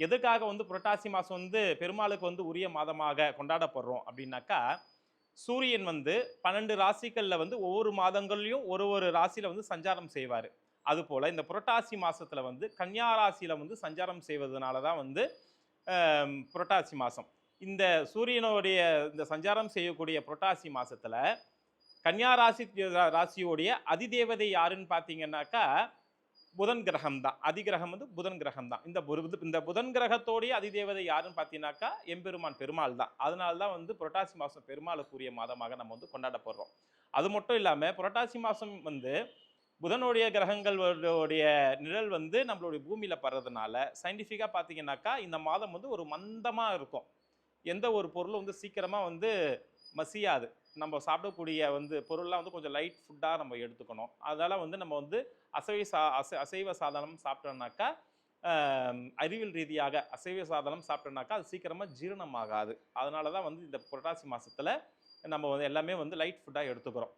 எதுக்காக வந்து புரட்டாசி மாதம் வந்து பெருமாளுக்கு வந்து உரிய மாதமாக கொண்டாடப்படுறோம் அப்படின்னாக்கா சூரியன் வந்து பன்னெண்டு ராசிகளில் வந்து ஒவ்வொரு மாதங்கள்லையும் ஒரு ஒரு ராசியில் வந்து சஞ்சாரம் செய்வார். அதுபோல் இந்த புரட்டாசி மாதத்தில் வந்து கன்னியா ராசியில் வந்து சஞ்சாரம் செய்வதனால தான் வந்து புரட்டாசி மாதம் இந்த சூரியனுடைய இந்த சஞ்சாரம் செய்யக்கூடிய புரட்டாசி மாதத்தில் கன்னியா ராசி ராசியோடைய அதிதேவதை யாருன்னு பார்த்தீங்கன்னாக்கா புதன் கிரகம் தான் அதிகிரகம் வந்து புதன் கிரகம் தான் இந்த புது இந்த புதன் கிரகத்தோடைய அதிதேவதை யாருன்னு பார்த்தீங்கன்னாக்கா எம்பெருமான் பெருமாள் தான் அதனால தான் வந்து புரட்டாசி மாதம் பெருமாளுக்குரிய மாதமாக நம்ம வந்து கொண்டாடப்படுறோம். அது மட்டும் இல்லாமல் புரட்டாசி மாதம் வந்து புதனுடைய கிரகங்களுடைய நிழல் வந்து நம்மளுடைய பூமியில் படுறதுனால சயின்டிஃபிக்காக பார்த்தீங்கன்னாக்கா இந்த மாதம் வந்து ஒரு மந்தமாக இருக்கும். எந்த ஒரு பொருளும் வந்து சீக்கிரமாக வந்து மசியாது. நம்ம சாப்பிடக்கூடிய வந்து பொருள்லாம் வந்து கொஞ்சம் லைட் ஃபுட்டாக நம்ம எடுத்துக்கணும். அதனால் வந்து நம்ம வந்து அசைவ சா அசை அசைவ சாதனம் சாப்பிட்டோம்னாக்கா அறிவியல் ரீதியாக அசைவ சாதனம் சாப்பிட்டோம்னாக்கா அது சீக்கிரமாக ஜீரணமாகாது. அதனால தான் வந்து இந்த புரட்டாசி மாதத்தில் நம்ம வந்து எல்லாமே வந்து லைட் ஃபுட்டாக எடுத்துக்கிறோம்.